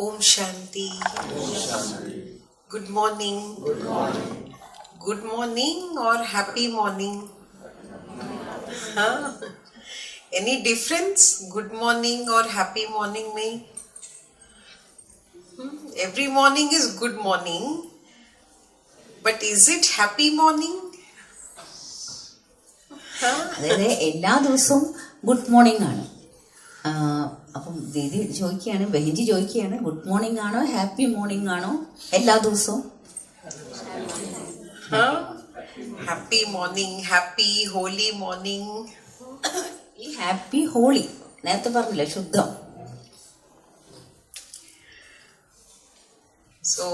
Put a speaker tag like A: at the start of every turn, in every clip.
A: Om Shanti. Good morning. Good morning. Good morning or happy morning? Huh? Any difference? Good morning or happy morning में? Hmm? Every morning is good morning. But is it happy morning? Huh?
B: അതായത് എല്ലാ ദിവസവും good morning ആണ് ആ, അപ്പം ദീദി ചോദിക്കുകയാണ് ബെഹിജി ചോദിക്കുകയാണ് good morning ആണോ ഹാപ്പി മോർണിംഗ് ആണോ എല്ലാ ദിവസവും
A: Huh? Happy morning, happy holy morning.
B: ഈ ഹാപ്പി ഹോളി നേരത്തെ പറഞ്ഞില്ലേ ശുദ്ധം
A: So,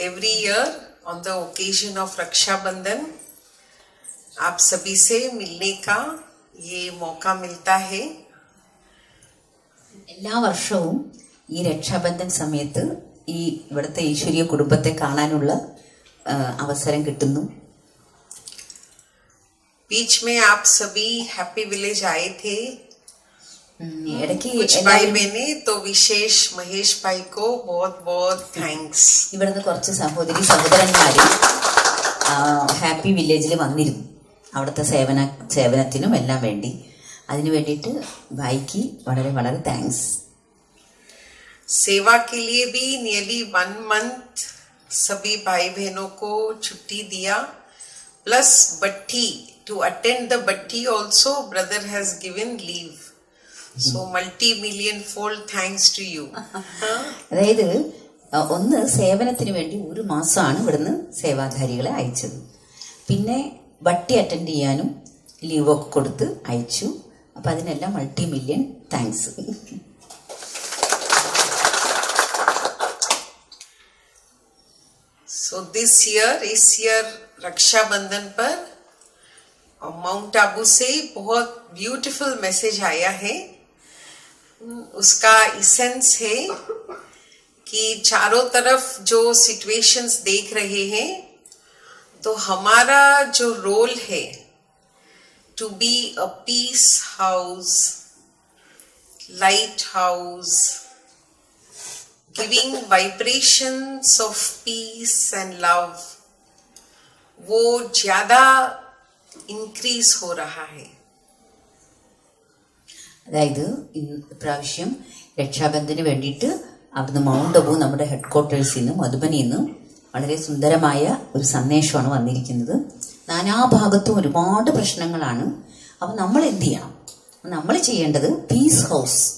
A: every year on the occasion of Raksha Bandhan, आप सभी से मिलने का ये मौका मिलता है
B: എല്ലാ വർഷവും ഈ രക്ഷാബന്ധൻ സമയത്ത് ഈ ഇവിടുത്തെ ഈശ്വരീയ കുടുംബത്തെ കാണാനുള്ള ആ, അവസരം കിട്ടുന്നു
A: बीच में आप सभी हैप्पी विलेज आए थे
B: ഉം, ഇടയ്ക്ക്
A: कुछ भाई
B: എല്ലാവരും
A: बहने तो विशेष महेश भाई को बहुत बहुत थैंक्स
B: ഇവിടുന്ന് കുറച്ച് സഹോദരി സഹോദരന്മാര് ഹാപ്പി വില്ലേജിൽ വന്നിരുന്നു അവിടുത്തെ സേവന സേവനത്തിനും എല്ലാം വേണ്ടി അതിനു വേണ്ടിയിട്ട് ഭായിക്ക് വളരെ വളരെ താങ്ക്സ്
A: सेवा के लिए भी नियरली वन मंथ सभी भाई बहनों को छुट्टी दिया प्लस बट्टी to attend the Batti also brother has given leave so multi million fold thanks to you
B: അതായത് ആ, ഒന്ന് സേവനത്തിന് വേണ്ടി ഒരു മാസമാണ് ഇവിടുന്ന് സേവാധാരികളെ അയച്ചത് പിന്നെ ബട്ടി അറ്റൻഡ് ചെയ്യാനും ലീവൊക്കെ കൊടുത്ത് അയച്ചു അപ്പം അതിനെല്ലാം multi million thanks
A: so this year इस ईयर रक्षाबंधन पर और माउंट आबू से बहुत ब्यूटीफुल मैसेज आया है उसका इसेंस है कि चारों तरफ जो सिचुएशंस देख रहे हैं तो हमारा जो रोल है to be a peace house lighthouse giving vibrations of peace and love वो ज्यादा इंक्रीज हो रहा है
B: അതായത് ഇന്ന് ഇപ്രാവശ്യം രക്ഷാബന്ധന് വേണ്ടിയിട്ട് അവിടുന്ന് മൗണ്ട് അബു നമ്മുടെ ഹെഡ് ക്വാർട്ടേഴ്സിൽ നിന്നും മധുബനിൽ നിന്നും വളരെ സുന്ദരമായ ഒരു സന്ദേശമാണ് വന്നിരിക്കുന്നത് നാനാഭാഗത്തും ഒരുപാട് പ്രശ്നങ്ങളാണ്. അപ്പം നമ്മൾ എന്ത് ചെയ്യണം? നമ്മൾ ചെയ്യേണ്ടത് പീസ് ഹൗസ്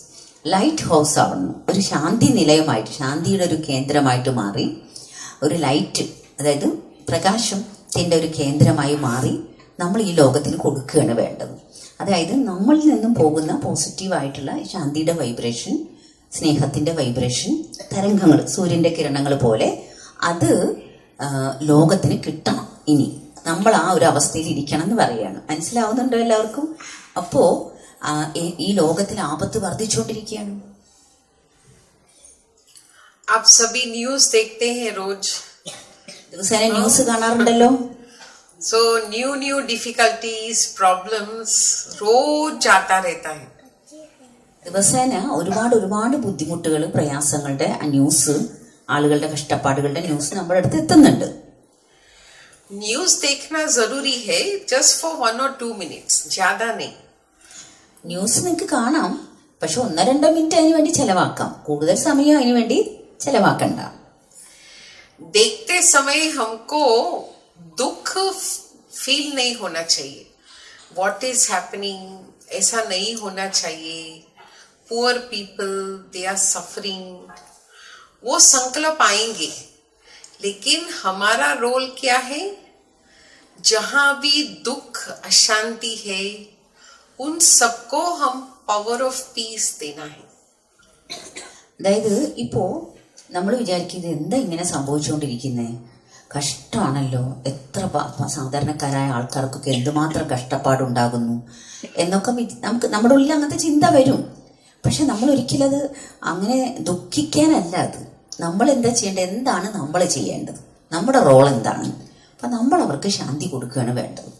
B: ലൈറ്റ് ഹൗസ് ആവണം. ഒരു ശാന്തി നിലയമായിട്ട് ശാന്തിയുടെ ഒരു കേന്ദ്രമായിട്ട് മാറി ഒരു ലൈറ്റ് അതായത് പ്രകാശത്തിന്റെ ഒരു കേന്ദ്രമായി മാറി നമ്മൾ ഈ ലോകത്തിന് കൊടുക്കുകയാണ് വേണ്ടത്. അതായത് നമ്മളിൽ നിന്നും പോകുന്ന പോസിറ്റീവായിട്ടുള്ള ശാന്തിയുടെ വൈബ്രേഷൻ സ്നേഹത്തിന്റെ വൈബ്രേഷൻ തരംഗങ്ങൾ സൂര്യന്റെ കിരണങ്ങൾ പോലെ അത് ലോകത്തിന് കിട്ടണം ഇനി. നമ്മൾ ആ ഒരു അവസ്ഥയിൽ ഇരിക്കണം എന്ന് പറയുകയാണ് മനസ്സിലാവുന്നുണ്ടോ എല്ലാവർക്കും അപ്പോൾ ഈ ലോകത്തിൽ ആപത്ത് വർദ്ധിച്ചുകൊണ്ടിരിക്കുകയാണ്
A: आप सभी न्यूज देखते हैं रोज
B: ദിവസേന news കാണാറുണ്ടല്ലോ
A: so new new difficulties problems रोज आता रहता है
B: ദിവസേന ഒരുപാട് ഒരുപാട് ബുദ്ധിമുട്ടുകൾ പ്രയാസങ്ങളുടെ ആ ന്യൂസ് ആളുകളുടെ കഷ്ടപ്പാടുകളുടെ ന്യൂസ് നമ്മുടെ അടുത്ത് എത്തുന്നുണ്ട്
A: न्यूज देखना जरूरी है जस्ट फॉर वन और टू मिनट्स ज्यादा नहीं
B: ന്യൂസ് നിങ്ങൾക്ക് കാണാം പക്ഷെ ഒന്നോ രണ്ടോ മിനിറ്റ് അതിന് വേണ്ടി ചെലവാക്കാം കൂടുതൽ സമയം അതിന് വേണ്ടി ചെലവാക്കണ്ട
A: देखते समय हमको दुख फील नहीं होना चाहिए वॉट इज हैपनिंग ऐसा नहीं होना चाहिए poor people they are suffering वो संकल्प आएंगे लेकिन हमारा रोल क्या है जहां भी दुख अशांति है उन सबको हम पावर ऑफ पीस देना है
B: അതായത് ഇപ്പോ നമ്മൾ വിചാരിക്കുന്നത് എന്താ ഇങ്ങനെ സംഭവിച്ചുകൊണ്ടിരിക്കുന്നത് കഷ്ടമാണല്ലോ എത്ര പ- പ- സാധാരണക്കാരായ ആൾക്കാർക്കൊക്കെ എന്തുമാത്രം കഷ്ടപ്പാടുണ്ടാകുന്നു എന്നൊക്കെ വി- നമുക്ക് നമ്മുടെ ഉള്ളിൽ അങ്ങനത്തെ ചിന്ത വരും പക്ഷെ നമ്മൾ ഒരിക്കലും അത് അങ്ങനെ ദുഃഖിക്കാനല്ല അത് നമ്മൾ എന്താ ചെയ്യേണ്ടത് എന്താണ് നമ്മൾ ചെയ്യേണ്ടത് നമ്മുടെ റോൾ എന്താണ് അപ്പം നമ്മൾ അവർക്ക് ശാന്തി കൊടുക്കുകയാണ് വേണ്ടത്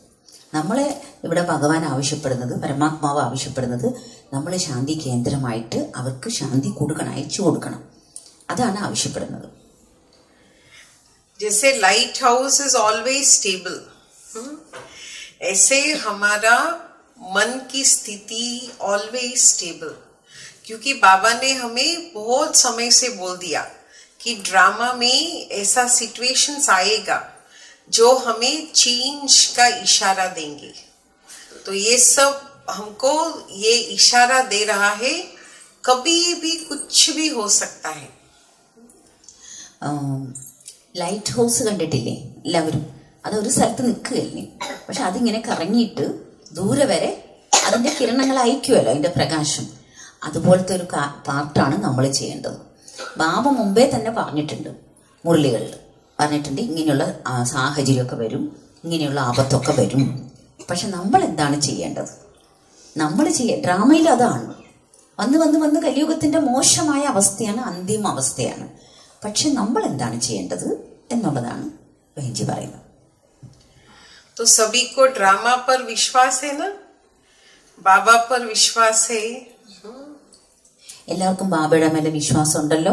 B: നമ്മളെ ഇവിടെ ഭഗവാൻ ആവശ്യപ്പെടുന്നത് പരമാത്മാവ് ആവശ്യപ്പെടുന്നത് നമ്മൾ ശാന്തി കേന്ദ്രമായിട്ട് അവർക്ക് ശാന്തി കൊടുക്കണം അയച്ചു കൊടുക്കണം അതാണ് ആവശ്യപ്പെടുന്നത്
A: जैसे lighthouse is always stable ऐसे हमारा मन की स्थिति ऑलवेज स्टेबल क्योंकि बाबा ने हमें बहुत समय से बोल दिया कि ड्रामा में ऐसा सिचुएशंस आएगा जो हमें चेंज का इशारा देंगे तो ये सब हमको ये इशारा दे रहा है कभी भी कुछ भी हो सकता है
B: ആം, ലൈറ്റ് ഹൗസ് കണ്ടിട്ടില്ലേ എല്ലാവരും അതൊരു സ്ഥലത്ത് നിൽക്കുകയല്ലേ പക്ഷെ അതിങ്ങനെ കറങ്ങിയിട്ട് ദൂരെ വരെ അതിൻ്റെ കിരണങ്ങൾ അയക്കുമല്ലോ അതിൻ്റെ പ്രകാശം അതുപോലത്തെ ഒരു കാ- പാർട്ടാണ് നമ്മൾ ചെയ്യേണ്ടത് ബാബ മുമ്പേ തന്നെ പറഞ്ഞിട്ടുണ്ട് മുരളികളിൽ പറഞ്ഞിട്ടുണ്ട് ഇങ്ങനെയുള്ള ആ, സാഹചര്യമൊക്കെ വരും ഇങ്ങനെയുള്ള ആപത്തൊക്കെ വരും പക്ഷെ നമ്മൾ എന്താണ് ചെയ്യേണ്ടത് നമ്മൾ ചെയ്യ ഡ്രാമയിൽ അതാണ് വന്ന് വന്ന് വന്ന് കലിയുഗത്തിന്റെ മോശമായ അവസ്ഥയാണ് അന്തിമ അവസ്ഥയാണ് പക്ഷെ നമ്മൾ എന്താണ് ചെയ്യേണ്ടത് എന്നുള്ളതാണ് ബെഞ്ചി പറയുന്നത്
A: तो सभी को ड्रामा पर विश्वास है ना बाबा पर विश्वास है
B: എല്ലാവർക്കും ബാബയുടെ മേലെ വിശ്വാസം ഉണ്ടല്ലോ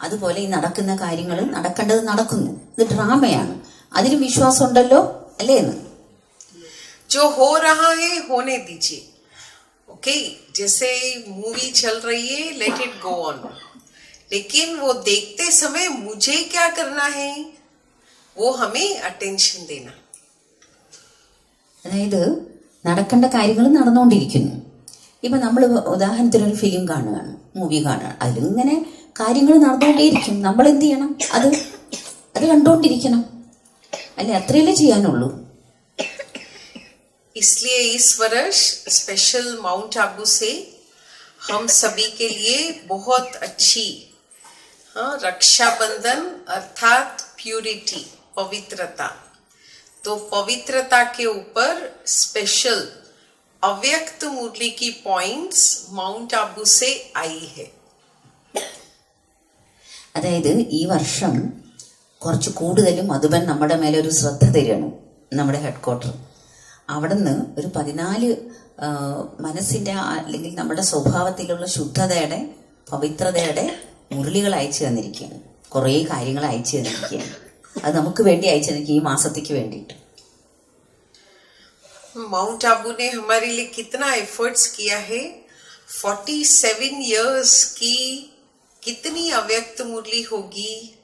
B: അതുപോലെ ഈ നടക്കുന്ന കാര്യങ്ങൾ നടക്കേണ്ടത് നടക്കുന്നു ഇത് ഡ്രാമയാണ് അതിന് വിശ്വാസം ഉണ്ടല്ലോ അല്ലേ എന്ന്
A: जो हो रहा है होने दीजिए ओके जैसे मूवी चल रही है लेट इट गो ऑन लेकिन वो देखते समय मुझे क्या करना है वो हमें अटेंशन देना
B: അതായത് നടക്കേണ്ട കാര്യങ്ങൾ നടന്നുകൊണ്ടിരിക്കുന്നു ഇപ്പൊ നമ്മൾ ഉദാഹരണത്തിന് ഒരു ഫിലിം കാണുകയാണ് മൂവി കാണുകയാണ് അതിലിങ്ങനെ കാര്യങ്ങൾ നടന്നുകൊണ്ടേയിരിക്കും നമ്മൾ എന്ത് ചെയ്യണം അത് അത് കണ്ടുകൊണ്ടിരിക്കണം അല്ലെ അത്രയല്ലേ ചെയ്യാനുള്ളൂ
A: इसलिए इस वर्ष स्पेशल माउंट आबू से हम सभी के लिए बहुत अच्छी हाँ, रक्षाबंधन अर्थात प्यूरिटी पवित्रता तो पवित्रता के ऊपर स्पेशल अव्यक्त मुरली की पॉइंट्स माउंट आबू से आई है
B: അതായത് ഈ വർഷം കുറച്ച് കൂടുതലും മധുബൻ നമ്മുടെ മേലെ ഒരു ശ്രദ്ധ തരികയാണ് നമ്മുടെ ഹെഡ് ക്വാർട്ടർ അവിടുന്ന് ഒരു പതിനാല് ആ, മനസ്സിന്റെ ആ- അല്ലെങ്കിൽ നമ്മുടെ സ്വഭാവത്തിലുള്ള ശുദ്ധതയുടെ പവിത്രതയുടെ മുരളികൾ അയച്ചു തന്നിരിക്കുകയാണ് കുറേ കാര്യങ്ങൾ അയച്ചു തന്നിരിക്കുകയാണ് അത് നമുക്ക് വേണ്ടി അയച്ചു തന്നിരിക്കും ഈ മാസത്തേക്ക് വേണ്ടിയിട്ട്
A: माउंट आबू ने हमारे लिए कितना एफर्ट्स किया है 47 इयर्स की कितनी अव्यक्त मुरली होगी?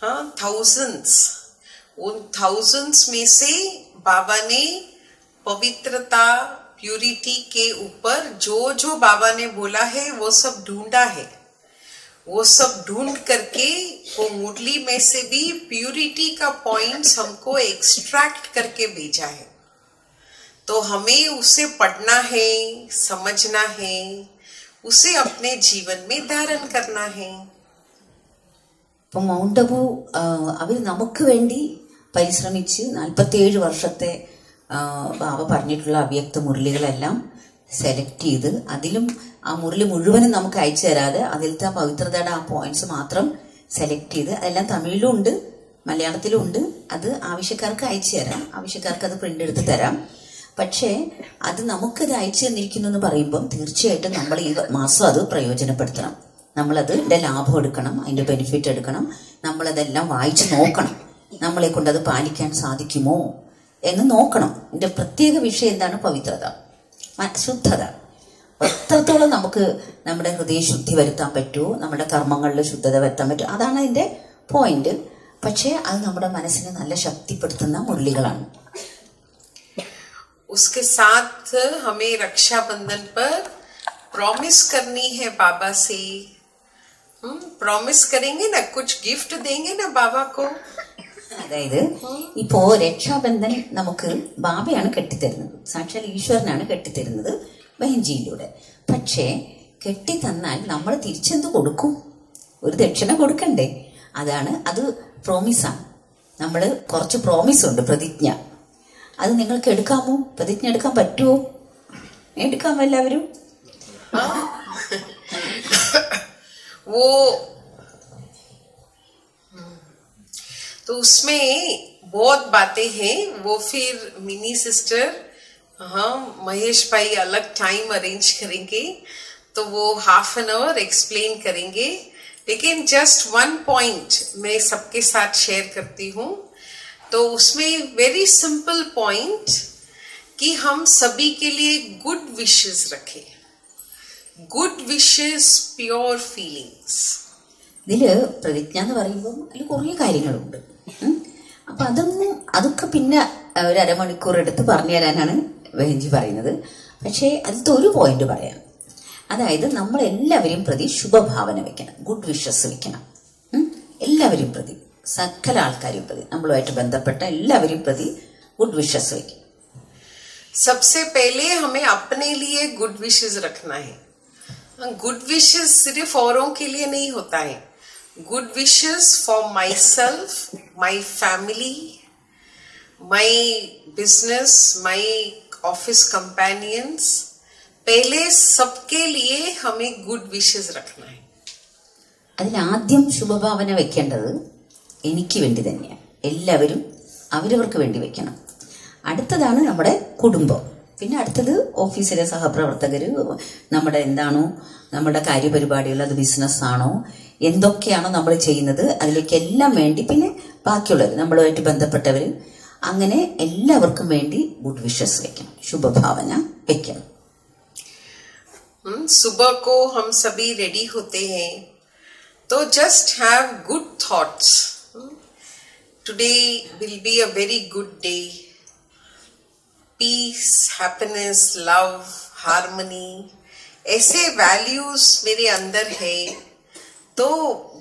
A: हाँ थाउजेंड्स उन थाउजेंड्स में से बाबा ने पवित्रता प्यूरिटी के ऊपर जो जो बाबा ने बोला है, वो सब ढूंढा है। वो सब ढूंढ करके वो मुरली में से भी प्यूरिटी का पॉइंट्स हमको एक्सट्रैक्ट करके भेजा है। तो हमें उसे पढ़ना है, समझना है उसे अपने जीवन में धारण करना है
B: ഇപ്പം മൗണ്ട് അബു അവർ നമുക്ക് വേണ്ടി പരിശ്രമിച്ച് നാൽപ്പത്തിയേഴ് വർഷത്തെ ആ, ബാബ പറഞ്ഞിട്ടുള്ള അവ്യക്ത മുരളികളെല്ലാം സെലക്ട് ചെയ്ത് അതിലും ആ മുരളി മുഴുവനും നമുക്ക് അയച്ചു തരാതെ അതിലത്തെ ആ പവിത്രതയുടെ ആ പോയിന്റ്സ് മാത്രം സെലക്ട് ചെയ്ത് അതെല്ലാം തമിഴിലും ഉണ്ട് മലയാളത്തിലും ഉണ്ട് അത് ആവശ്യക്കാർക്ക് അയച്ചു തരാം ആവശ്യക്കാർക്ക് അത് പ്രിന്റ് എടുത്ത് തരാം പക്ഷേ അത് നമുക്കത് അയച്ചു തന്നിരിക്കുന്നു എന്ന് പറയുമ്പം തീർച്ചയായിട്ടും നമ്മൾ ഈ മാസം അത് പ്രയോജനപ്പെടുത്തണം. നമ്മളതിന്റെ ലാഭം എടുക്കണം അതിന്റെ ബെനിഫിറ്റ് എടുക്കണം നമ്മളതെല്ലാം വായിച്ചു നോക്കണം. നമ്മളെ കൊണ്ട് അത് പാലിക്കാൻ സാധിക്കുമോ എന്ന് നോക്കണം. എന്റെ പ്രത്യേക വിഷയം എന്താണ്? പവിത്രത. ശുദ്ധത. എത്രത്തോളം നമുക്ക് നമ്മുടെ ഹൃദയ ശുദ്ധി വരുത്താൻ പറ്റുമോ നമ്മുടെ കർമ്മങ്ങളിൽ ശുദ്ധത വരുത്താൻ പറ്റുമോ അതാണ് അതിന്റെ പോയിന്റ് പക്ഷേ അത് നമ്മുടെ മനസ്സിനെ നല്ല ശക്തിപ്പെടുത്തുന്ന മുരളികളാണ്.
A: उसके साथ हमें रक्षाबंधन पर प्रॉमिस करनी है बाबा से हम प्रॉमिस करेंगे ना कुछ गिफ्ट देंगे ना बाबा को
B: അതായത് ഇപ്പോ രക്ഷാബന്ധൻ നമുക്ക് ബാബയാണ് കെട്ടിത്തരുന്നത് സാക്ഷാൽ ഈശ്വരനാണ് കെട്ടിത്തരുന്നത് ബഹൻജിയിലൂടെ പക്ഷേ കെട്ടിത്തന്നാൽ നമ്മൾ തിരിച്ചെന്ത് കൊടുക്കും ഒരു ദക്ഷിണ കൊടുക്കണ്ടേ അതാണ് അത് പ്രോമിസാണ് നമ്മൾ കുറച്ച് പ്രോമിസ് ഉണ്ട് പ്രതിജ്ഞ അത് നിങ്ങൾക്ക് എടുക്കാമോ പ്രതിജ്ഞ എടുക്കാൻ പറ്റുമോ എടുക്കാമോ എല്ലാവരും
A: वो तो उसमें बहुत बातें हैं वो फिर मिनी सिस्टर हाँ महेश भाई अलग टाइम अरेंज करेंगे तो वो हाफ एन आवर एक्सप्लेन करेंगे लेकिन जस्ट वन पॉइंट मैं सबके साथ शेयर करती हूँ तो उसमें वेरी सिंपल पॉइंट कि हम सभी के लिए गुड विशेस रखें गुड विशेस प्योर फीलिंग्स
B: ഇതില് പ്രതിജ്ഞ എന്ന് പറയുമ്പോൾ അതിൽ കുറേ കാര്യങ്ങളുണ്ട് ഉം. അപ്പൊ അതൊന്നും അതൊക്കെ പിന്നെ അഹ്, ഒരു അരമണിക്കൂർ എടുത്ത് പറഞ്ഞു തരാനാണ് വെഹൻജി പറയുന്നത് പക്ഷേ അതിലത്തെ ഒരു പോയിന്റ് പറയാം അതായത് നമ്മൾ എല്ലാവരെയും പ്രതി ശുഭഭാവന വെക്കണം ഗുഡ് വിഷസ് വെക്കണം ഉം. എല്ലാവരെയും പ്രതി സകല ആൾക്കാരെയും പ്രതി നമ്മളുമായിട്ട് ബന്ധപ്പെട്ട എല്ലാവരെയും പ്രതി ഗുഡ് വിഷസ് വെക്കണം
A: सबसे पहले हमें अपने लिए गुड विशेस रखना है गुड विशेस सिर्फ औरों के लिए नहीं होता है good wishes for myself my family my business my office companions पहले सबके लिए हमें गुड विशेस रखना है
B: അതിലാദ്യം ശുഭഭാവന വെക്കേണ്ടത് എനിക്ക് വേണ്ടി തന്നെയാണ് എല്ലാവരും അവരവർക്ക് വേണ്ടി വെക്കണം അടുത്തതാണ് നമ്മുടെ കുടുംബം പിന്നെ അടുത്തത് ഓഫീസിലെ സഹപ്രവർത്തകർ നമ്മുടെ എന്താണോ നമ്മുടെ കാര്യപരിപാടികൾ അത് ബിസിനസ്സാണോ എന്തൊക്കെയാണോ നമ്മൾ ചെയ്യുന്നത് അതിലേക്കെല്ലാം വേണ്ടി പിന്നെ ബാക്കിയുള്ളവർ നമ്മളുമായിട്ട് ബന്ധപ്പെട്ടവർ അങ്ങനെ എല്ലാവർക്കും വേണ്ടി ഗുഡ് വിഷസ് വെക്കണം ശുഭഭാവന വെക്കണം
A: हम्म, सुबह को हम सभी रेडी होते हैं तो just have good thoughts today will be a very good day peace happiness love harmony ऐसे वैल्यूज़ मेरे अंदर है। तो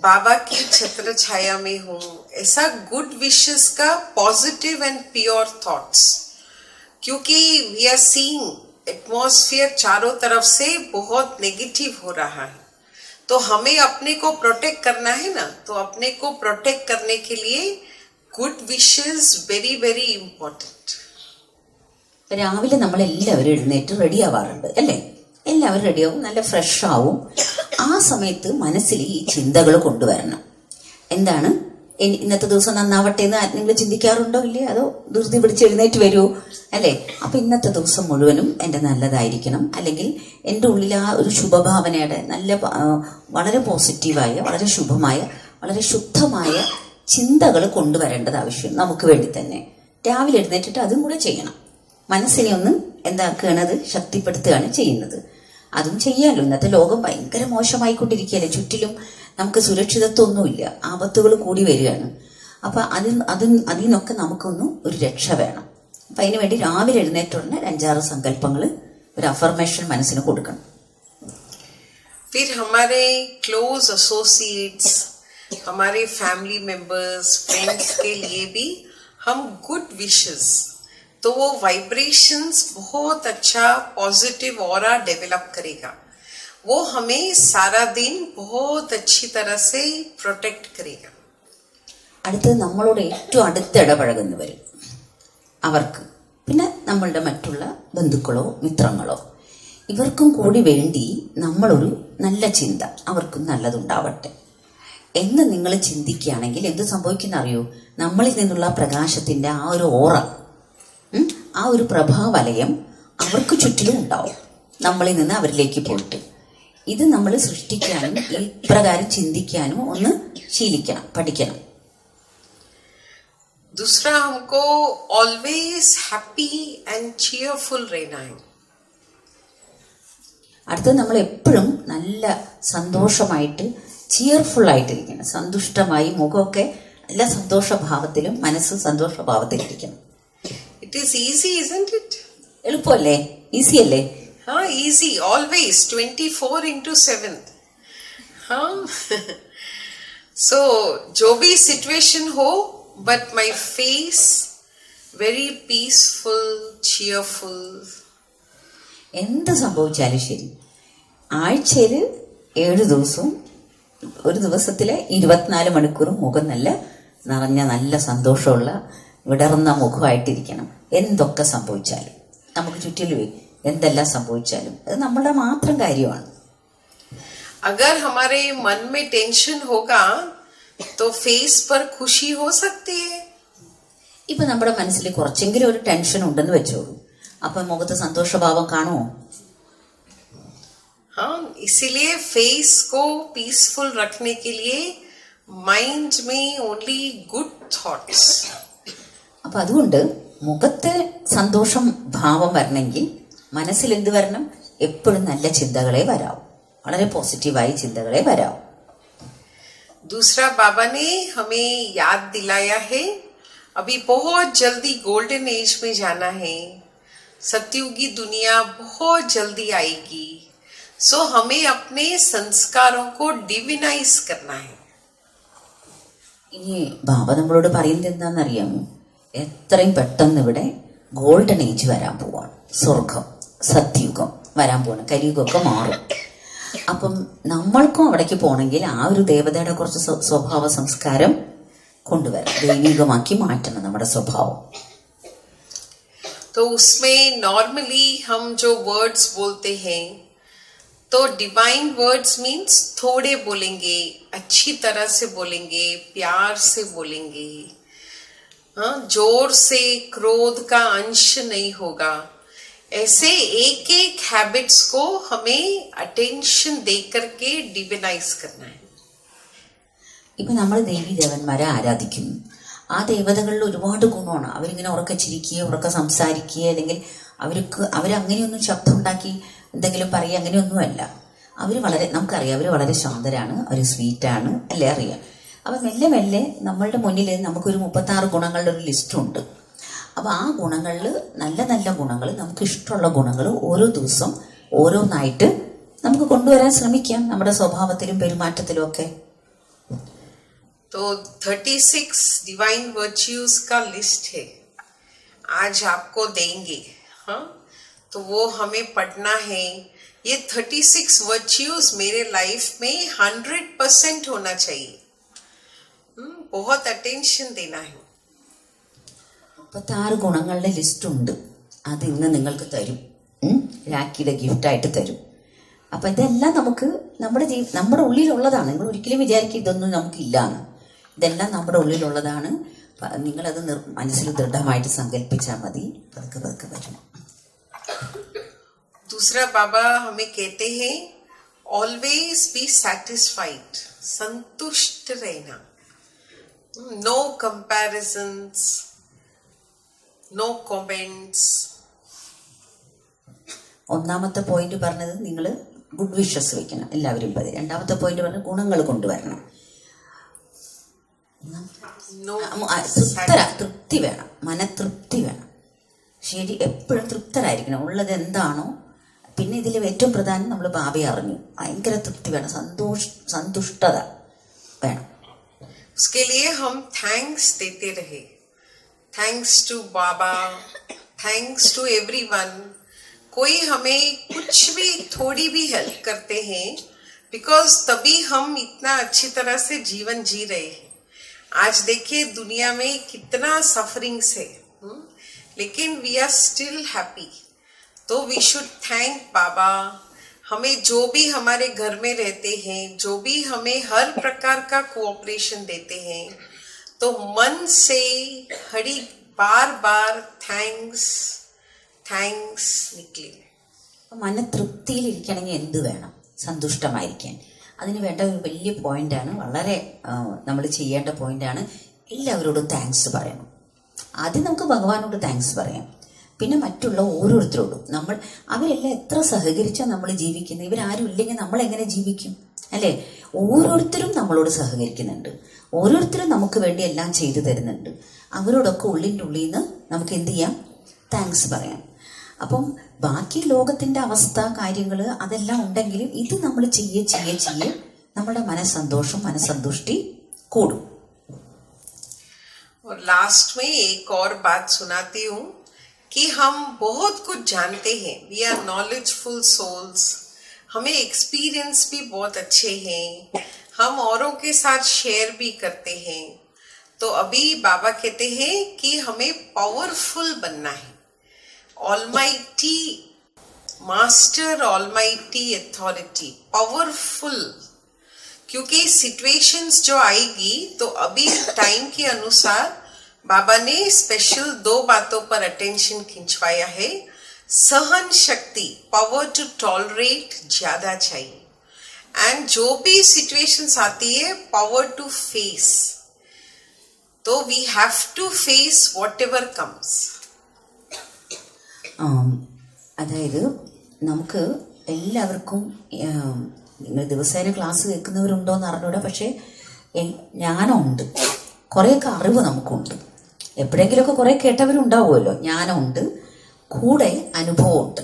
A: बाबा की छत्र छाया में हूँ। ऐसा गुड विशेस का पॉजिटिव एंड प्योर थॉट्स क्योंकि वी आर सीइंग एटमॉस्फेयर चारों तरफ़ से बहुत नेगेटिव हो रहा है। तो हमें अपने को प्रोटेक्ट करना है ना? तो अपने को प्रोटेक्ट करने के लिए good wishes very very important
B: രാവിലെ നമ്മൾ എല്ലാവരും എഴുന്നേറ്റ് റെഡി ആവാറുണ്ട് അല്ലേ? എല്ലാവരും റെഡിയാവും നല്ല ഫ്രഷ് ആവും. ആ സമയത്ത് മനസ്സിൽ ഈ ചിന്തകൾ കൊണ്ടുവരണം. എന്താണ്? ഇന്നത്തെ ദിവസം നന്നാവട്ടെ എന്ന് നിങ്ങൾ ചിന്തിക്കാറുണ്ടോ? ഇല്ലേ? അതോ ധൃതി പിടിച്ച് എഴുന്നേറ്റ് വരുമോ അല്ലേ? അപ്പൊ ഇന്നത്തെ ദിവസം മുഴുവനും എന്റെ നല്ലതായിരിക്കണം. അല്ലെങ്കിൽ എന്റെ ഉള്ളിൽ ആ ഒരു ശുഭഭാവനയുടെ നല്ല വളരെ പോസിറ്റീവായ വളരെ ശുഭമായ വളരെ ശുദ്ധമായ ചിന്തകൾ കൊണ്ടുവരേണ്ടത് ആവശ്യം നമുക്ക് വേണ്ടി തന്നെ രാവിലെ എഴുന്നേറ്റിട്ട് അതും കൂടെ ചെയ്യണം മനസ്സിനെ ഒന്ന് എന്താക്കുകയാണ് അത് ശക്തിപ്പെടുത്തുകയാണ് ചെയ്യുന്നത് അതും ചെയ്യാലോ ഇന്നത്തെ ലോകം ഭയങ്കര മോശമായിക്കൊണ്ടിരിക്കുകയല്ലേ ചുറ്റിലും നമുക്ക് സുരക്ഷിതത്വമൊന്നുമില്ല ആപത്തുകൾ കൂടി വരികയാണ് അപ്പൊ അതിൽ അതിൽ അതിൽ നിന്നൊക്കെ നമുക്കൊന്ന് ഒരു രക്ഷ വേണം അപ്പൊ അതിനു വേണ്ടി രാവിലെ എഴുന്നേറ്റ ഉടനെ ഒരു അഞ്ചാറ് സങ്കല്പങ്ങൾ ഒരു അഫർമേഷൻ മനസ്സിന് കൊടുക്കണം
A: फिर हमारे क्लोज एसोसिएट्स हमारे फैमिली मेंबर्स फ्रेंड्स के लिए भी हम गुड विशेस तो वो वाइब्रेशंस बहुत अच्छा पॉजिटिव ऑरा डेवलप करेगा वो हमें सारा दिन बहुत अच्छी तरह से प्रोटेक्ट करेगा
B: അടുത്തത് നമ്മളോട് ഏറ്റവും അടുത്ത് ഇടപഴകുന്നവർ അവർക്ക് പിന്നെ നമ്മളുടെ മറ്റുള്ള ബന്ധുക്കളോ മിത്രങ്ങളോ ഇവർക്കും കൂടി വേണ്ടി നമ്മളൊരു നല്ല ചിന്ത അവർക്കും നല്ലതുണ്ടാവട്ടെ എന്ന് നിങ്ങൾ ചിന്തിക്കുകയാണെങ്കിൽ എന്ത് സംഭവിക്കുന്ന അറിയോ നമ്മളിൽ നിന്നുള്ള പ്രകാശത്തിന്റെ ആ ഒരു ഓറ ഉം, ആ ഒരു പ്രഭാവലയം അവർക്ക് ചുറ്റിലും ഉണ്ടാവും നമ്മളിൽ നിന്ന് അവരിലേക്ക് പോയിട്ട് ഇത് നമ്മൾ സൃഷ്ടിക്കാനും ഈ പ്രകാരം ചിന്തിക്കാനും ഒന്ന് ശീലിക്കണം പഠിക്കണം
A: दूसरा हमको ऑलवेज हैप्पी एंड चीयरफुल रहना है
B: അടുത്തത് നമ്മൾ എപ്പോഴും നല്ല സന്തോഷമായിട്ട് ചിയർഫുൾ ആയിട്ടിരിക്കണം സന്തുഷ്ടമായി മുഖമൊക്കെ നല്ല സന്തോഷഭാവത്തിലും മനസ്സ് സന്തോഷഭാവത്തിലിരിക്കണം
A: ഇറ്റ് ഈസ് ഈസി ഇറ്റ്
B: എളുപ്പമല്ലേ? ഈസി അല്ലേ?
A: ആ easy always twenty four into seven so Joby situation ഹോ but my face very peaceful cheerful
B: എന്ത് സംഭവിച്ചാലും ശരി. ആഴ്ചയിൽ ഏഴ് ദിവസവും ഒരു ദിവസത്തിലെ ഇരുപത്തിനാല് മണിക്കൂറും മുഖം നല്ല നിറഞ്ഞ നല്ല സന്തോഷമുള്ള വിടർന്ന മുഖമായിട്ടിരിക്കണം എന്തൊക്കെ സംഭവിച്ചാലും നമുക്ക് ചുറ്റിലും എന്തെല്ലാം സംഭവിച്ചാലും അത് നമ്മളുടെ മാത്രം കാര്യമാണ്
A: अगर हमारे मन में टेंशन होगा तो फेस पर खुशी हो सकती है
B: ഇപ്പൊ നമ്മുടെ മനസ്സിൽ കുറച്ചെങ്കിലും ഒരു ടെൻഷൻ ഉണ്ടെന്ന് വെച്ചോളൂ അപ്പൊ മുഖത്ത് സന്തോഷഭാവം കാണുമോ
A: हाँ इसीलिए फेस को पीसफुल रखने के लिए माइंड में ओनली गुड थॉट्स
B: അപ്പൊ അതുകൊണ്ട് മുഖത്ത് സന്തോഷം ഭാവം വരണമെങ്കിൽ മനസ്സിൽ എന്ത് വരണം എപ്പോഴും നല്ല ചിന്തകളെ വരാവും വളരെ പോസിറ്റീവായ ചിന്തകളെ വരാവും
A: दूसरा बाबा ने हमें याद दिलाया है अभी बहुत जल्दी गोल्डन एज में जाना है सतयुगी दुनिया बहुत जल्दी आएगी सो हमें अपने संस्कारों को डिविनाइज करना है
B: ഇനി ബാബ നമ്മളോട് പറയുന്നത് എന്താണെന്നറിയാമോ എത്രയും പെട്ടെന്ന് ഇവിടെ ഗോൾഡൻ ഏജ് വരാൻ പോവാണ് സ്വർഗം സത്യുഗം വരാൻ പോവാണ് കലിയുഗമൊക്കെ മാറും അപ്പം നമ്മൾക്കും അവിടേക്ക് പോകണമെങ്കിൽ ആ ഒരു ദേവതയുടെ കുറച്ച് സ്വ- സ്വഭാവ സംസ്കാരം കൊണ്ടുവരാം ദൈവികമാക്കി മാറ്റണം നമ്മുടെ സ്വഭാവം
A: तो उसमें नॉर्मली हम जो वर्ड्स बोलते हैं तो डिवाइन वर्ड्स मीन्स थोड़े बोलेंगे अच्छी तरह से बोलेंगे प्यार से बोलेंगे हाँ जोर से क्रोध का अंश नहीं होगा ऐसे एक एक हैबिट्स को हमें अटेंशन दे करके डिविनाइज करना है
B: ഇപ്പൊ നമ്മൾ ദേവി ദേവന്മാരെ ആരാധിക്കുന്നു ആ ദേവതകളിൽ ഒരുപാട് ഗുണമാണ് അവരിങ്ങനെ ഉറക്കെ ചിരിക്കുക ഉറക്കെ സംസാരിക്കുക അല്ലെങ്കിൽ അവർക്ക് അവരങ്ങനെയൊന്നും ശബ്ദം ഉണ്ടാക്കി എന്തെങ്കിലും പറയുക അങ്ങനെയൊന്നുമല്ല അവർ വളരെ നമുക്കറിയാം അവർ വളരെ ശാന്തരാണ് അവർ സ്വീറ്റാണ് അല്ലേ അറിയാം അപ്പം മെല്ലെ മെല്ലെ നമ്മളുടെ മുന്നിൽ നമുക്കൊരു മുപ്പത്താറ് ഗുണങ്ങളുടെ ഒരു ലിസ്റ്റുണ്ട് അപ്പോൾ ആ ഗുണങ്ങളിൽ നല്ല നല്ല ഗുണങ്ങൾ നമുക്ക് ഇഷ്ടമുള്ള ഗുണങ്ങൾ ഓരോ ദിവസം ഓരോന്നായിട്ട് നമുക്ക് കൊണ്ടുവരാൻ ശ്രമിക്കാം നമ്മുടെ സ്വഭാവത്തിലും പെരുമാറ്റത്തിലും ഒക്കെ
A: तो 36 डिवाइन वर्च्यूज का लिस्ट है आज आपको देंगे हाँ तो वो हमें पढ़ना है ये 36 वर्च्यूज मेरे लाइफ में 100 परसेंट होना चाहिए हम्म, बहुत अटेंशन देना है
B: മുപ്പത്താറ് ഗുണങ്ങളുടെ ലിസ്റ്റ് ഉണ്ട് അത് ഇന്ന് നിങ്ങൾക്ക് തരും ഉം? രാഖിയുടെ ഗിഫ്റ്റായിട്ട് തരും അപ്പം ഇതെല്ലാം നമുക്ക് നമ്മുടെ ജീ നമ്മുടെ ഉള്ളിലുള്ളതാണ് നിങ്ങൾ ഒരിക്കലും വിചാരിക്കും ഇതൊന്നും നമുക്കില്ലാന്ന് ഇതെല്ലാം നമ്മുടെ ഉള്ളിലുള്ളതാണ് പ- നിങ്ങളത് നിർ മനസ്സിൽ ദൃഢമായിട്ട് സങ്കല്പിച്ചാൽ മതി പതുക്കെ പതുക്കെ വരും
A: दूसरा बाबा हमें कहते हैं ऑलवेज बी सेटिस्फाइड संतुष्ट रहना नो कंपैरिजंस नो कमेंट्स
B: ഒന്നാമത്തെ പോയിന്റ് പറഞ്ഞത് നിങ്ങൾ ഗുഡ് വിഷസ് വെക്കണം എല്ലാവരും പതി രണ്ടാമത്തെ പോയിന്റ് പറഞ്ഞത് ഗുണങ്ങൾ കൊണ്ടുവരണം
A: नो
B: ആ, ആ, തൃപ്തര തൃപ്തി വേണം മനതൃപ്തി വേണം ശരി എപ്പോഴും തൃപ്തരായിരിക്കണം ഉള്ളത് എന്താണോ പിന്നെ ഇതിൽ ഏറ്റവും പ്രധാനം നമ്മൾ ബാബയെ അറിഞ്ഞു ഭയങ്കര തൃപ്തി വേണം സന്തോഷ സന്തുഷ്ടത വേണം
A: उसके लिए हम थैंक्स देते रहे thanks to Baba thanks to everyone कोई हमें कुछ भी थोड़ी भी हेल्प करते हैं बिकॉज तभी हम इतना अच्छी तरह से जीवन जी रहे हैं आज देखिए दुनिया में कितना सफरिंग्स है हम्म? लेकिन वी आर स्टिल हैप्पी तो वी शुड थैंक बाबा हमें जो भी हमारे घर में रहते हैं जो भी हमें हर प्रकार का कोऑपरेशन देते हैं तो मन से हरी बार बार थैंक्स थैंक्स निकले
B: അപ്പം മനതൃപ്തിയിലിരിക്കണമെങ്കിൽ എന്ത് വേണം സന്തുഷ്ടമായിരിക്കാൻ അതിന് വേണ്ട ഒരു വലിയ പോയിന്റാണ് വളരെ നമ്മൾ ചെയ്യേണ്ട പോയിന്റാണ് എല്ലാവരോടും താങ്ക്സ് പറയണം ആദ്യം നമുക്ക് ഭഗവാനോട് താങ്ക്സ് പറയാം. പിന്നെ മറ്റുള്ള ഓരോരുത്തരോടും. നമ്മൾ അവരെല്ലാം എത്ര സഹകരിച്ചാൽ നമ്മൾ ജീവിക്കുന്നത്? ഇവരാരും ഇല്ലെങ്കിൽ നമ്മൾ എങ്ങനെ ജീവിക്കും? അല്ലേ? ഓരോരുത്തരും നമ്മളോട് സഹകരിക്കുന്നുണ്ട്. ഓരോരുത്തരും നമുക്ക് വേണ്ടി എല്ലാം ചെയ്തു തരുന്നുണ്ട്. അവരോടൊക്കെ ഉള്ളിന്റെ ഉള്ളിൽ നിന്ന് നമുക്ക് എന്ത് ചെയ്യാം? താങ്ക്സ് പറയാം. അപ്പം ബാക്കി ലോകത്തിന്റെ അവസ്ഥ കാര്യങ്ങൾ അതെല്ലാം ഉണ്ടെങ്കിലും ഇത് നമ്മൾ ചെയ്യേ ചെയ്യേ ചെയ്യേ നമ്മുടെ മനസ്സന്തോഷം മനസ്സന്തുഷ്ടി കൂടും.
A: और लास्ट में एक और बात सुनाती हूँ कि हम बहुत कुछ जानते हैं। वी आर नॉलेजफुल सोल्स हमें एक्सपीरियंस भी बहुत अच्छे हैं। हम औरों के साथ शेयर भी करते हैं। तो अभी बाबा कहते हैं कि हमें पावरफुल बनना है। Almighty master almighty authority powerful क्योंकि सिचुएशंस जो आएगी तो अभी टाइम के अनुसार बाबा ने स्पेशल दो बातों पर अटेंशन खिंचवाया है सहन शक्ति पावर टू टॉलरेट ज्यादा चाहिए एंड जो भी सिचुएशंस आती है पावर टू फेस तो we have to face whatever comes
B: ആം, അതായത് നമുക്ക് എല്ലാവർക്കും ആം, നിങ്ങൾ ദിവസേന ക്ലാസ് കേൾക്കുന്നവരുണ്ടോ എന്ന് അറിഞ്ഞൂടെ പക്ഷേ ജ്ഞാനമുണ്ട് കുറേയൊക്കെ അറിവ് നമുക്കുണ്ട്. എപ്പോഴെങ്കിലുമൊക്കെ കുറേ കേട്ടവരുണ്ടാവുമല്ലോ. ജ്ഞാനമുണ്ട് കൂടെ അനുഭവമുണ്ട്.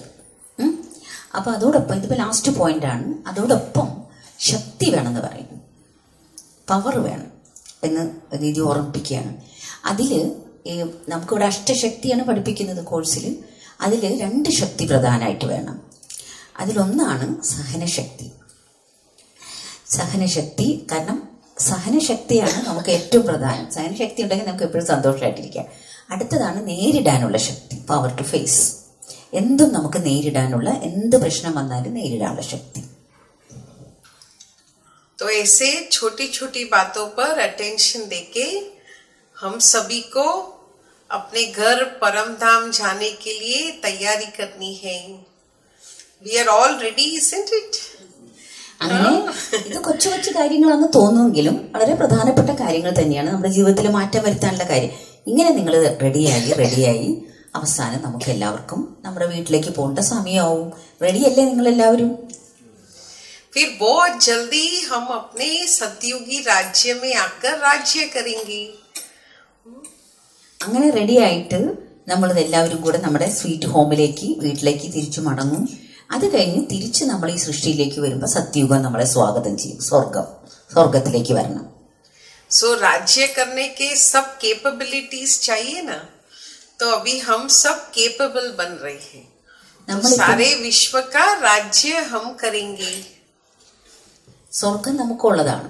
B: അപ്പോൾ അതോടൊപ്പം ഇതിപ്പോൾ ലാസ്റ്റ് പോയിന്റ് ആണ്. അതോടൊപ്പം ശക്തി വേണമെന്ന് പറയും. പവർ വേണം എന്ന് രീതി ഓർമ്മിപ്പിക്കുകയാണ്. അതിൽ നമുക്കിവിടെ അഷ്ടശക്തിയാണ് പഠിപ്പിക്കുന്നത് കോഴ്സിൽ അതിൽ രണ്ട് ശക്തി പ്രധാനമായിട്ട് വേണം. അതിലൊന്നാണ് സഹനശക്തി. സഹനശക്തി കാരണം സഹനശക്തിയാണ് നമുക്ക് ഏറ്റവും പ്രധാനം സഹനശക്തി ഉണ്ടെങ്കിൽ നമുക്ക് എപ്പോഴും സന്തോഷമായിട്ടിരിക്കാം അടുത്തതാണ് നേരിടാനുള്ള ശക്തി പവർ ടു ഫേസ് എന്തും നമുക്ക് നേരിടാനുള്ള എന്ത് പ്രശ്നം വന്നാലും നേരിടാനുള്ള ശക്തി
A: तो ऐसे छोटी छोटी बातों पर अटेंशन देके हम सभी को अपने घर परम धाम जाने के लिए तैयारी करनी है we are all ready isn't it
B: അങ്ങനെ ഇത് കൊച്ചു കൊച്ചു കാര്യങ്ങളാണെന്ന് തോന്നുമെങ്കിലും വളരെ പ്രധാനപ്പെട്ട കാര്യങ്ങൾ തന്നെയാണ് നമ്മുടെ ജീവിതത്തിൽ മാറ്റം വരുത്താനുള്ള കാര്യം ഇങ്ങനെ നിങ്ങൾ റെഡിയായി റെഡിയായി അവസാനം നമുക്ക് എല്ലാവർക്കും നമ്മുടെ വീട്ടിലേക്ക് പോകേണ്ട സമയമാവും റെഡിയല്ലേ നിങ്ങൾ എല്ലാവരും
A: फिर बहुत जल्दी हम अपने सतयुगी राज्य में आकर राज्य करेंगे
B: അങ്ങനെ റെഡിയായിട്ട് നമ്മൾ എല്ലാവരും കൂടെ നമ്മുടെ സ്വീറ്റ് ഹോമിലേക്ക് വീട്ടിലേക്ക് തിരിച്ചു മടങ്ങും അത് കഴിഞ്ഞ് തിരിച്ച് നമ്മൾ ഈ സൃഷ്ടിയിലേക്ക് വരുമ്പോൾ സത്യയുഗം നമ്മളെ സ്വാഗതം ചെയ്യും സ്വർഗം സ്വർഗത്തിലേക്ക് വരണം
A: सो राज्य करने के सब कैपेबिलिटीज चाहिए ना तो अभी हम सब केपेबल बन रहे हैं तो
B: നമ്മളിപ്പോൾ
A: सारे विश्व का राज्य हम करेंगे
B: സ്വർഗം നമുക്കുള്ളതാണ്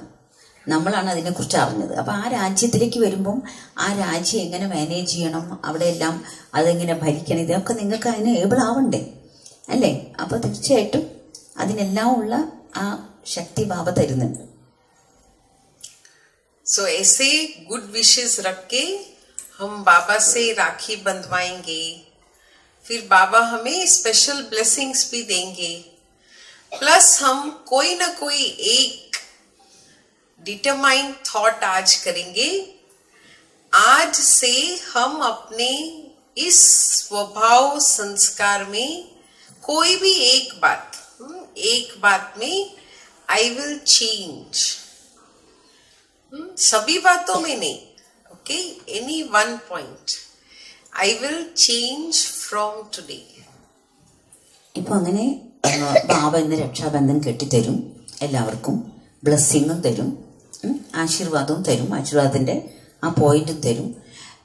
B: നമ്മളാണ് അതിനെക്കുറിച്ച് അറിഞ്ഞത് അപ്പോൾ ആ രാജ്യത്തിലേക്ക് വരുമ്പം ആ രാജ്യം എങ്ങനെ മാനേജ് ചെയ്യണം അവിടെ എല്ലാം അതെങ്ങനെ ഭരിക്കണം ഇതൊക്കെ നിങ്ങൾക്ക് അതിന് ഏബിൾ ആവണ്ടേ അല്ലേ അപ്പോൾ തീർച്ചയായിട്ടും അതിനെല്ലാം ഉള്ള ആ ശക്തി ബാബ തരുന്നുണ്ട്
A: सो ऐसे गुड विशेस रख के हम बाबा से राखी बंधवाएंगे फिर बाबा हमें स्पेशल ब्लेसिंग्स भी देंगे प्लस हम कोई ना कोई एक डिटरमाइंड थॉट आज करेंगे आज से हम अपने इस स्वभाव संस्कार में कोई भी एक बात हम्म, एक बात में आई विल चेंज हम्म, सभी बातों में नहीं okay any one point I will change from today
B: ഇപ്പൊ അങ്ങനെ ആ, ബാബ ഇന്ന് രക്ഷാബന്ധൻ കെട്ടിത്തരും എല്ലാവർക്കും ബ്ലെസ്സിങ്ങും തരും ഉം, ആശീർവാദവും തരും ആശീർവാദത്തിന്റെ ആ പോയിന്റും തരും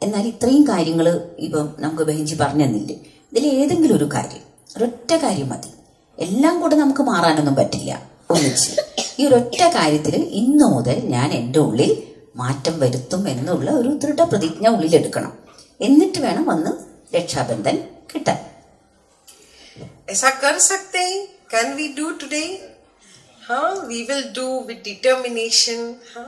B: എന്നാൽ ഇത്രയും കാര്യങ്ങൾ ഇപ്പം നമുക്ക് ബെഞ്ചി പറഞ്ഞു തന്നില്ലേ ഇതിൽ ഏതെങ്കിലും ഒരു കാര്യം ഒരൊറ്റ കാര്യം മതി എല്ലാം കൂടെ നമുക്ക് മാറാനൊന്നും പറ്റില്ല ഒന്നിച്ച് ഈ ഒരൊറ്റ കാര്യത്തിൽ ഇന്നു മുതൽ ഞാൻ എൻ്റെ ഉള്ളിൽ മാറ്റം വരുത്തും എന്നുള്ള ഒരു ദൃഢപ്രതിജ്ഞ ഉള്ളിലെടുക്കണം എന്നിട്ട് വേണം വന്ന് രക്ഷാബന്ധൻ കിട്ടാൻ
A: ऐसा कर सकते हैं कैन वी डू टुडे हाँ we will do with determination हाँ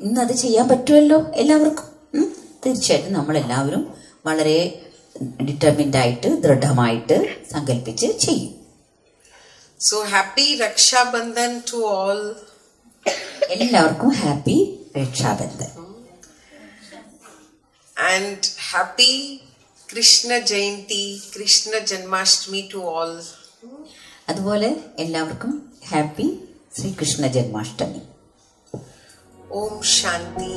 B: ഇന്ന് അത് ചെയ്യാൻ പറ്റുമല്ലോ എല്ലാവർക്കും ഉം? തീർച്ചയായിട്ടും നമ്മളെല്ലാവരും വളരെ ഡിറ്റർമിൻഡ് ആയിട്ട് ദൃഢമായിട്ട് സങ്കല്പിച്ച് ചെയ്യും.
A: So happy Rakshabandhan to all
B: എല്ലാവർക്കും happy Rakshabandhan
A: and happy Krishna Jayanti Krishna Janmashtami to all
B: അതുപോലെ എല്ലാവർക്കും ഹാപ്പി ശ്രീകൃഷ്ണ ജന്മാഷ്ടമി.
A: ഓം ശാന്തി